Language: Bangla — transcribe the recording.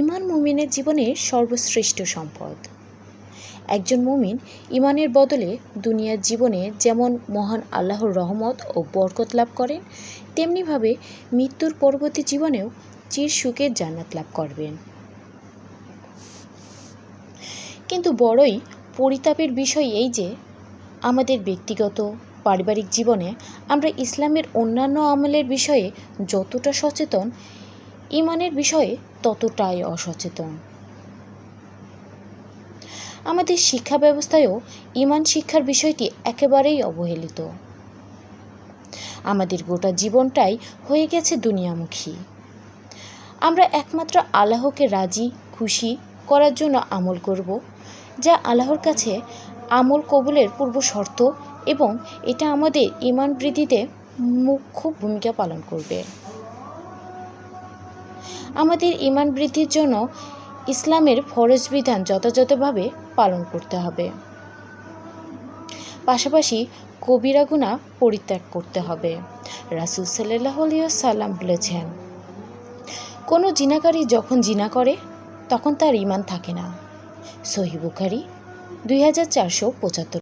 ইমান মুমিনের জীবনের সর্বশ্রেষ্ঠ সম্পদ। একজন মুমিন ইমানের বদলে দুনিয়ার জীবনে যেমন মহান আল্লাহর রহমত ও বরকত লাভ করেন, তেমনিভাবে মৃত্যুর পরবর্তী জীবনেও চির সুখের জান্নাত লাভ করবেন। কিন্তু বড়ই পরিতাপের বিষয় এই যে, আমাদের ব্যক্তিগত, পারিবারিক জীবনে আমরা ইসলামের অন্যান্য আমলের বিষয়ে যতটা সচেতন ইমানের বিষয়ে ততটাই অসচেতন। আমাদের শিক্ষা ব্যবস্থায়ও ইমান শিক্ষার বিষয়টি একেবারেই অবহেলিত। আমাদের গোটা জীবনটাই হয়ে গেছে দুনিয়ামুখী। আমরা একমাত্র আল্লাহকে রাজি, খুশি করার জন্য আমল করব, যা আল্লাহর কাছে আমল কবুলের পূর্ব শর্ত এবং এটা আমাদের ইমান বৃদ্ধিতে মুখ্য ভূমিকা পালন করবে। আমাদের ইমান বৃদ্ধির জন্য ইসলামের ফরজ বিধান যথাযথভাবে পালন করতে হবে। পাশাপাশি কবিরা গুণা পরিত্যাগ করতে হবে। রাসুল সাল্লাহ সাল্লাম বলেছেন, কোনো জিনাকারী যখন জিনা করে, তখন তার ইমান থাকে না। সহি বুখারি দুই হাজার চারশো পঁচাত্তর।